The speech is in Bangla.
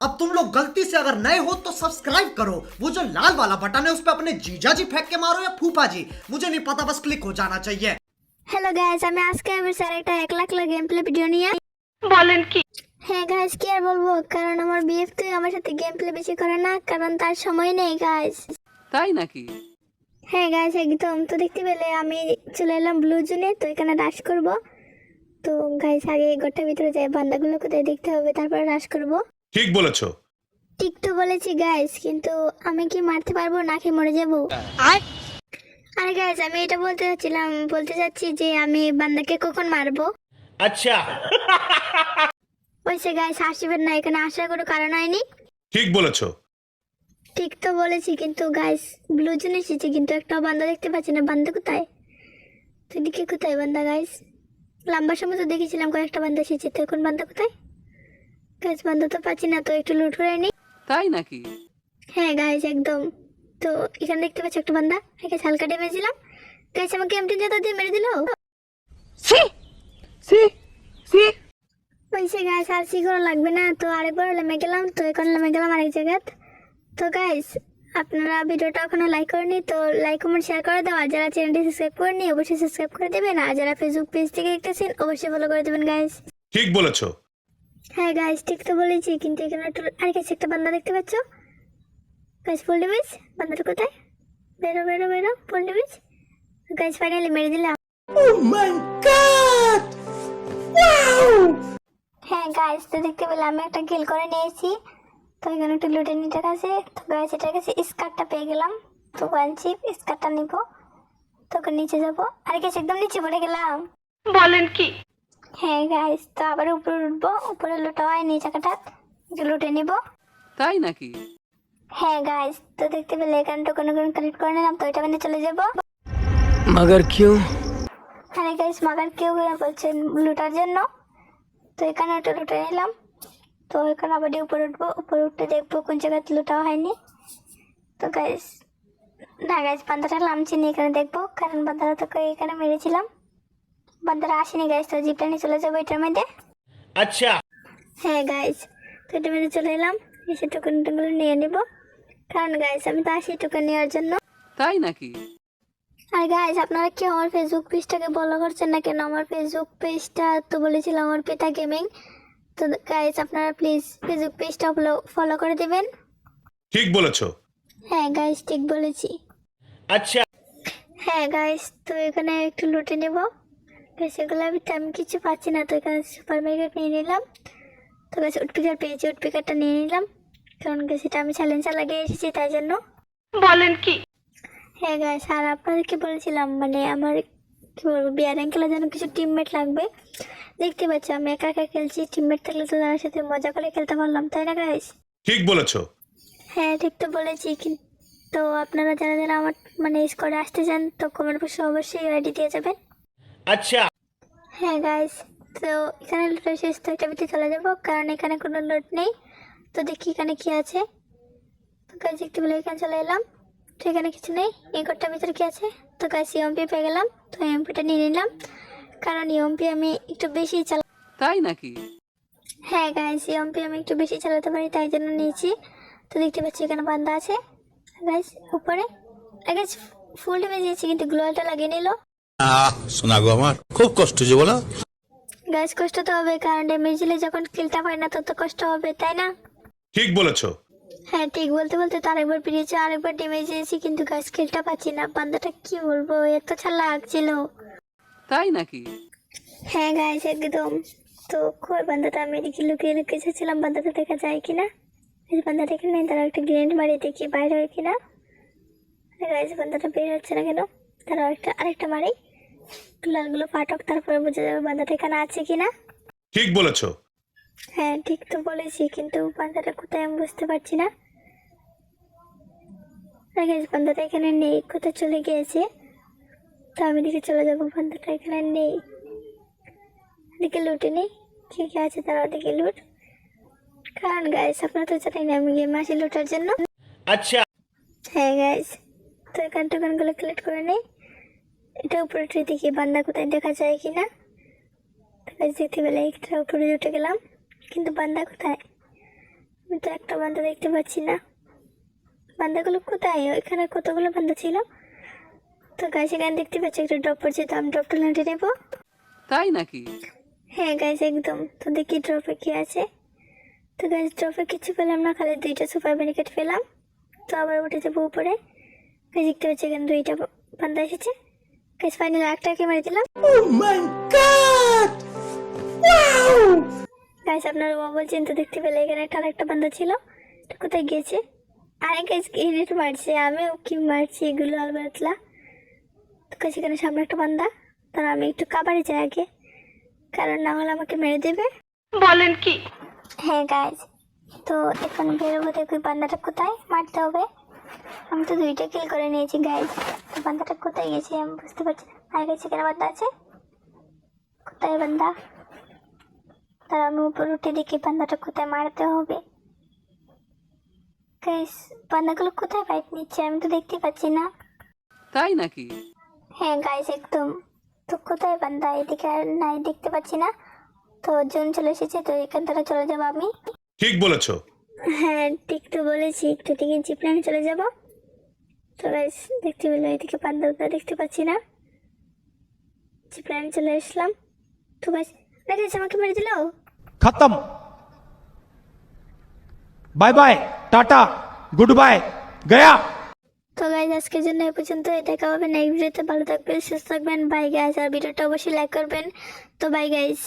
अब तुम लोग गलती से अगर नए हो तो सब्सक्राइब करो वो जो लाल वाला बटन है उस पर अपने जीजा जी फेंक के मारो या फूफा जी मुझे नहीं पता बस क्लिक हो जाना चाहिए হ্যালো গাইস আমি আজকে আমার স্যার একটা এক lakh lakh game play video নিয়ে বলেন কি হ্যাঁ গাইস কি আর বলবো কারণ আমার বিএফ তো আমার সাথে গেম প্লে বেশি করে না কারণ তার সময় নেই গাইস তাই নাকি হ্যাঁ গাইস একদম তো দেখতে পেলে আমি চলে এলাম ব্লু জোনে তো এখানে রাশ করব তো গাইস আগে এই ঘরটার ভিতরে যাই বান্দাগুলো কোথায় দেখতে হবে তারপর রাশ করব ঠিক বলেছ। ঠিক তো বলেছি গাইস কিন্তু আমি কি মারতে পারব নাকি মরে যাব? আর আরে গাইস আমি এটা বলতে চাচ্ছিলাম বলতে চাচ্ছি যে আমি বান্দাকে কখন মারবো? আচ্ছা। ওইসে গাইস আসবেন না এখানে আসার কোনো কারণ হয়নি। ঠিক বলেছ। ঠিক তো বলেছি কিন্তু গাইস ব্লু জোন এসেছে কিন্তু একটা বান্দা দেখতে পাচ্ছি না। বান্দা কোথায়? তুই এদিকে কোথায় বান্দা গাইস লম্বা সময় তো দেখেছিলাম কয়েকটা বান্দা এসেছে তো এখন বান্দা কোথায়? গাইস বান্দা তো পাচ্ছি না তো একটু লুট করে নি তাই নাকি? হ্যাঁ গাইস একদম। তো এখানে দেখতে পাচ্ছি একটা বান্দা একে হালকা ডেমে দিলাম গাইস আমাকে এমটি দিয়ে দিয়ে মেরে দিল? সি সি সি ওইসে গাইস আর সি করা লাগবে না তো আরেকবার লেমে গেলাম তো এখন লেমে গেলাম আরেক জায়গায় তো গাইস আপনারা ভিডিওটা এখনও লাইক করেনি তো লাইক কমেন্ট শেয়ার করে দাও আর যারা চ্যানেলটি সাবস্ক্রাইব করেনি অবশ্যই সাবস্ক্রাইব করে দেবেন আর যারা ফেসবুক পেজ থেকে দেখতেছেন অবশ্যই ফলো করে দেবেন গাইস ঠিক বলেছ। হ্যাঁ গাইস ঠিক তো বলেছি কিন্তু এখানে একটু আর কাছে একটা বান্দা দেখতে পাচ্ছ? গাইস ফুল ডিমিজ বান্দাটা কোথায়? বেরো বেরো বেরো ফুল ডিমিজ গাইস ফাইনালি মেরে দিলাম। হ্যাঁ গাইস তো দেখতে পেলে আমি একটা গিল করে নিয়েছি। তো এখানে একটু লুটে নিতে কাছে তো গাইস এটার কাছে স্কার্টটা পেয়ে গেলাম। তো আনছি স্কার্টটা নিব। তো ওখানে নিচে যাব। আর গেছে একদম নিচে পড়ে গেলাম। বলেন কি? হ্যাঁ গাইস তো আবার উপরে উঠবো। উপরে লুটা হয়নি চাকাটা লুটে নিব। তাই নাকি? হ্যাঁ গাইস তো দেখতে পেলে এখানে টোকেন টোকেন কালেক্ট করে নিলাম তো এটা মানে চলে যাব। মগর কিউ? হ্যাঁ গাইস মাগার কেউ বলছেন লুটার জন্য। তো এখানে একটা লুটে নিলাম। তো এখানে আবার দিয়ে উপরে উঠবো। উপরে উঠতে দেখব কোন জায়গায় লুটাও হয়নি। তো গাইস না গাইস বান্দাটা নামছি নি এখানে দেখব। কারণ বান্দারা তোকে এখানে মেরেছিলাম। বান্দারা আসেনি গাইস তো জিপটা নিয়ে চলে যাব এটার মধ্যে। আচ্ছা। হ্যাঁ গাইস তো এটার মধ্যে চলে এলাম এসে টোকেন টোকেনগুলো নিয়ে নিব। কারণ গাইস আমি তো আসি টোকেন নেওয়ার জন্য। তাই নাকি? আর গাইস আপনারা কি আমার ফেসবুক পেজটাকে ফলো করছেন না কেন? আমার ফেসবুক পেজটা তো বলেছিলাম আমার পিতা গেমিং তো গাইস আপনারা প্লিজ ফেসবুক পেজটা ফলো ফলো করে দেবেন। ঠিক বলেছ। হ্যাঁ গাইস ঠিক বলেছি। আচ্ছা। হ্যাঁ গাইস তো এখানে একটু লুটে নেব। গাইস এগুলো আমি তেমন কিছু পাচ্ছি না। তো এখানে সুপার মার্কেট নিয়ে নিলাম। তো গাইস উটপিকার পেয়েছি উটপিকারটা নিয়ে নিলাম। কারণ এটা আমি চ্যালেঞ্জার লাগিয়ে এসেছি তাই জন্য। বলেন কি? হ্যাঁ গাইস আর আপনাদেরকে বলেছিলাম মানে আমার কি বলব বিয়ার খেলার জন্য কিছু টিমমেট লাগবে। দেখতে পাচ্ছ আমি একা একা খেলছি টিমমেট থাকলে তো তার সাথে মজা করে খেলতে পারলাম তাই না গাইস ঠিক বলেছ। হ্যাঁ ঠিক তো বলেছি কিন্তু আপনারা যারা যারা আমার মানে স্কোয়াডে আসতে চান তো কমেন্ট বক্সে অবশ্যই আইডি দিয়ে যাবেন। আচ্ছা। হ্যাঁ গাইস তো এখানে লুট শেষ তো চলে যাব কারণ এখানে কোনো লুট নেই। তো দেখি এখানে কি আছে। তো গাইস দেখতে পেলে এখানে চলে এলাম। তো এখানে কিছু নেই এই ঘরটার ভিতরে কি আছে? তো গাইস ইএমপি পেয়ে গেলাম তো ইএমপিটা নিয়ে নিলাম। কারণ ইএমপি আমি একটু বেশি চালা তাই নাকি? হ্যাঁ গাইস ইএমপি আমি একটু বেশি চালাতে পারি তাই জন্য নিয়েছি। তো দেখতে পাচ্ছি এখানে বান্ধা আছে। গাইস উপরে গাইস ফুল ডেমে দিয়েছি কিন্তু গ্লোয়ালটা লাগিয়ে নিল। শোনা গো আমার। খুব কষ্ট যে বলো। গাইস কষ্ট তো হবে কারণ ড্যামেজ যখন কিলটা পায় না তত কষ্ট হবে তাই না? ঠিক বলেছ। হ্যাঁ ঠিক বলতে বলতে তো আরেকবার পেরিয়েছে আরেকবার ড্যামেজ দিয়েছি কিন্তু গাছ কিলটা পাচ্ছি না। বান্দাটা কি বলব এত ছাড়া লাগছিল। তাই নাকি? হ্যাঁ গাইস একদম। তো কই বান্দাটা আমি এদিকে লুকিয়ে লুকিয়ে এসেছিলাম বান্দাটা দেখা যায় কিনা? এই বান্দাটা এখানে তারা একটা গ্রেনেড মারি দেখি বাইরে হয় কিনা? গাইস বান্দাটা বের হচ্ছে না কেন? তারা একটা আরেকটা মারি। লালগুলো ফাটক তারপরে বোঝা যাবে বান্দাটা এখানে আছে কিনা। ঠিক বলেছ। হ্যাঁ ঠিক তো বলেছি কিন্তু বান্দাটা কোথায় আমি বুঝতে পারছি না। বান্দাটা এখানে নেই কোথায় চলে গিয়েছে? তো আমি দিকে চলে যাব বান্দাটা এখানে নেই। এদিকে লুটে নেই কি কি আছে তার ওদিকে লুট কারণ গাইস আপনারা তো জানেন না আমি গেম আসি লুটার জন্য। আচ্ছা। হ্যাঁ গাইস তো এখান টোকানগুলো কালেক্ট করে নেই। এটা উপরে ট্রি দেখি বান্দা কোথায় দেখা যায় কি না তো গাইস দেখতে পেলে একটা উপরে উঠে গেলাম কিন্তু বান্দা কোথায়? আমি তো একটা বান্দা দেখতে পাচ্ছি না। বান্দাগুলো কোথায়? ওইখানে কতগুলো বান্দা ছিল? তো গাছ এখানে দেখতে পাচ্ছি একটা ড্রপ পড়ছে তো আমি ড্রপটা লুটে নেব। তাই নাকি? হ্যাঁ গাইজ একদম। তো দেখি ড্রপে কি আছে। তো গাইজ ড্রপে কিছু পেলাম না খালি দুইটা সুপার ব্যারিকেড পেলাম। তো আবার উঠে যাব উপরে। গাইজ দেখতে পাচ্ছি এখানে দুইটা বান্দা এসেছে। গাইজ ফাইনাল একটাকে মেরে দিলাম গাইজ আপনারা ও বলছেন তো দেখতে পেলে এখানে একটা আরেকটা বান্ধা ছিল। তো কোথায় গিয়েছে? আরে গাইজ ইনেট মারছে আমিও কি মারছি এগুলো আলবাতলা। তো গাইজ এখানে সামনে একটা বান্ধা তারা আমি একটু কাবারে যাই আগে। কারণ না হলে আমাকে মেরে দেবে। বলেন কি? হ্যাঁ গাইজ তো এখন বেরোবো দেখি বান্দাটা কোথায়। মারতে হবে। আমি তো দুইটা কিল করে নিয়েছি গাইজ তো বান্দাটা কোথায় গেছে আমি বুঝতে পারছি না। আর গেছে কেন বান্দা আছে? কোথায় বান্দা? তার আমি উপর উঠে দেখি বান্দাটা কোথায় মারতে হবে। গাইজ বান্দাগুলো কোথায় ফাইট নিচ্ছে আমি তো দেখতে পাচ্ছি না। তাই নাকি? হ্যাঁ গাইজ একদম। তো কোথায় বান্দা? এদিকে আর নাই দেখতে পাচ্ছি না। তো জোন চলে এসেছে তো এখান থেকে চলে যাব আমি। ঠিক বলেছ। হ্যাঁ ঠিক তো বলেছি। একটু দিকে জিপ লাইনে চলে যাব। তো বেশ দেখতে পেল এদিকে পান্ডবরা দেখতে পাচ্ছি না। জিপ লাইনে চলে আসলাম। তো বেশ আরে আমাকে মেরে দিল? খতম। Bye bye tata good bye Gaya. তো গাইজ আজকের জন্য এই পর্যন্ত এটা হবে এই ভিডিওতে ভালো থাকবেন সুস্থ থাকবেন। বাই গাইজ আর ভিডিওটা অবশ্যই লাইক করবেন। তো বাই গাইজ